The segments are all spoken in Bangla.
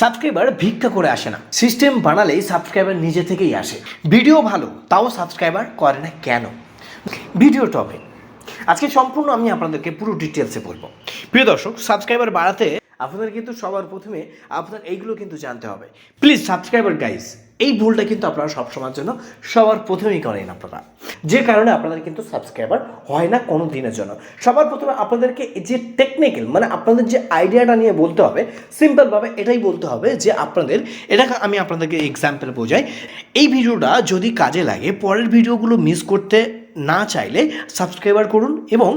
সাবস্ক্রাইবার ভিক্ষা করে আসে না। সিস্টেম বানালেই সাবস্ক্রাইবার নিজে থেকেই আসে। ভিডিও ভালো, তাও সাবস্ক্রাইবার করে না কেন? Video topic. আজকে সম্পূর্ণ আমি আপনাদেরকে পুরো ডিটেলসে বলব। প্রিয় দর্শক, সাবস্ক্রাইবার বাড়াতে আপনাদের কিন্তু সবার প্রথমে আপনার এইগুলো কিন্তু জানতে হবে। প্লিজ সাবস্ক্রাইবার গাইস এই ভুলটা কিন্তু আপনারা সবসময়ের জন্য সবার প্রথমেই করেন আপনারা। যে কারণে আপনাদের কিন্তু সাবস্ক্রাইবার হয় না কোনো দিনের জন্য। সবার প্রথমে আপনাদেরকে যে টেকনিক্যাল মানে আপনাদের যে আইডিয়াটা নিয়ে বলতে হবে সিম্পলভাবে এটাই বলতে হবে যে আপনাদের, এটা আমি আপনাদেরকে এক্সাম্পল বোঝাই। এই ভিডিওটা যদি কাজে লাগে, পরের ভিডিওগুলো মিস করতে না চাইলে সাবস্ক্রাইবার করুন এবং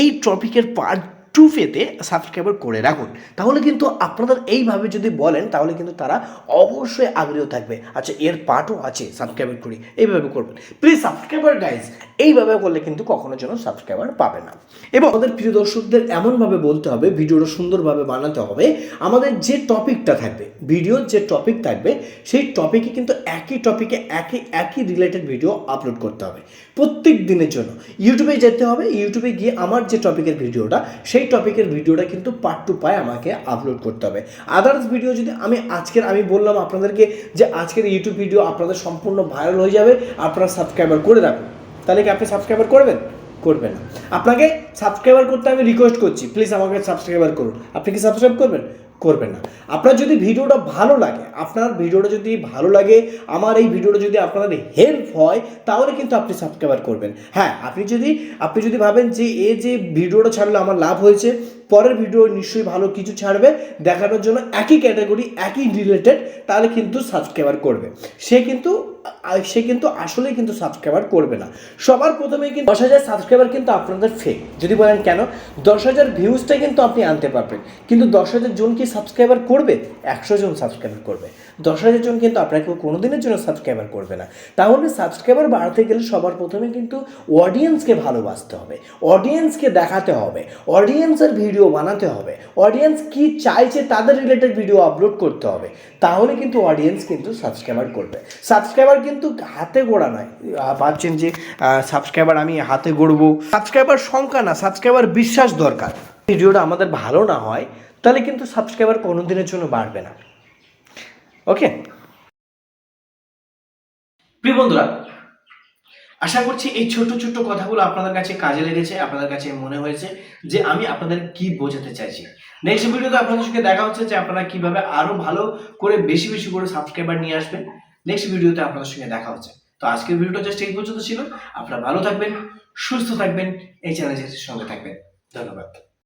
এই টপিকের পার্ট টু পেতে সাবস্ক্রাইবার করে রাখুন। তাহলে কিন্তু আপনাদের এইভাবে যদি বলেন, তাহলে কিন্তু তারা অবশ্যই আগ্রহ থাকবে। আচ্ছা এর পার্টও আছে সাবস্ক্রাইবার করি। এইভাবে করবেন। প্লিজ সাবস্ক্রাইবার গাইজ এইভাবে করলে কিন্তু কখনো যেন সাবস্ক্রাইবার পাবে না। এবং আমাদের প্রিয় দর্শকদের এমনভাবে বলতে হবে, ভিডিওটা সুন্দরভাবে বানাতে হবে, আমাদের যে টপিকটা থাকবে ভিডিওর যে টপিক থাকবে, সেই টপিকে কিন্তু একই টপিকে একই একই রিলেটেড ভিডিও আপলোড করতে হবে। প্রত্যেক দিনের জন্য। ইউটিউবে যেতে হবে ইউটিউবে গিয়ে আমার যে টপিকের ভিডিওটা সেই টপিকের ভিডিওটা কিন্তু পার্ট টু পায় আমাকে আপলোড করতে হবে। আদার্স ভিডিও যদি আমি আজকের আমি বললাম আপনাদেরকে যে আজকের ইউটিউব ভিডিও আপনাদের সম্পূর্ণ ভাইরাল হয়ে যাবে, আপনারা সাবস্ক্রাইবার করে রাখুন। তাহলে কি আপনি সাবস্ক্রাইবার করবেন? করবেন না। আপনাকে সাবস্ক্রাইবার করতে আমি রিকোয়েস্ট করছি। প্লিজ আমাকে সাবস্ক্রাইবার করুন। আপনি কি সাবস্ক্রাইব করবেন? করবেন না। আপনার যদি ভিডিওটা ভালো লাগে, আপনার ভিডিওটা যদি ভালো লাগে, আমার এই ভিডিওটা যদি আপনাদের হেল্প হয়, তাহলে কিন্তু আপনি সাবস্ক্রাইবার করবেন। হ্যাঁ আপনি যদি আপনি যদি ভাবেন যে এ যে ভিডিওটা ছাড়লে আমার লাভ হয়েছে, পরের ভিডিও নিশ্চয়ই ভালো কিছু ছাড়বে, দেখানোর জন্য একই ক্যাটাগরি একই রিলেটেড তাহলে কিন্তু সাবস্ক্রাইবার করবে। সে কিন্তু সে কিন্তু আসলে কিন্তু সাবস্ক্রাইবার করবে না। সবার প্রথমে কিন্তু দশ হাজার সাবস্ক্রাইবার কিন্তু আপনাদের ফেক যদি বলেন কেন? দশ হাজার ভিউজটা কিন্তু আপনি আনতে পারবেন। কিন্তু দশ হাজার জন কি সাবস্ক্রাইবার করবে, একশো জন সাবস্ক্রাইবার করবে। দশ হাজার জন কিন্তু আপনাকে কোনো দিনের জন্য সাবস্ক্রাইবার করবে না। তাহলে সাবস্ক্রাইবার বাড়াতে গেলে সবার প্রথমে কিন্তু অডিয়েন্সকে ভালোবাসতে হবে। অডিয়েন্সকে দেখাতে হবে। অডিয়েন্সের ভিডিও বানাতে হবে। অডিয়েন্স কি চাইছে তাদের রিলেটেড ভিডিও আপলোড করতে হবে। তাহলে কিন্তু অডিয়েন্স কিন্তু সাবস্ক্রাইবার করবে। সাবস্ক্রাইবার কিন্তু হাতে গোড়া নয়। ভাবছেন যে সাবস্ক্রাইবার আমি হাতে গড়বো। সাবস্ক্রাইবার সংখ্যা না সাবস্ক্রাইবার বিশ্বাস দরকার। ভিডিওটা আমাদের ভালো না হয়, তাহলে কিন্তু সাবস্ক্রাইবার কোনো দিনের জন্য বাড়বে না। ওকে প্রিয় বন্ধুরা, আশা করছি এই ছোট ছোট কথাগুলো আপনাদের কাছে কাজে লেগেছে, আপনাদের কাছে মনে হয়েছে যে আমি আপনাদের কি বোঝাতে চাইছি। নেক্সট ভিডিওতে আপনাদের সঙ্গে দেখা হচ্ছে যে আপনারা কীভাবে আরও ভালো করে বেশি বেশি করে সাবস্ক্রাইবার নিয়ে আসবেন। নেক্সট ভিডিওতে আপনাদের সঙ্গে দেখা হচ্ছে। তো আজকের ভিডিওটা জাস্ট এই পর্যন্ত ছিল। আপনারা ভালো থাকবেন, সুস্থ থাকবেন, এই চ্যানেলের সঙ্গে থাকবেন। ধন্যবাদ।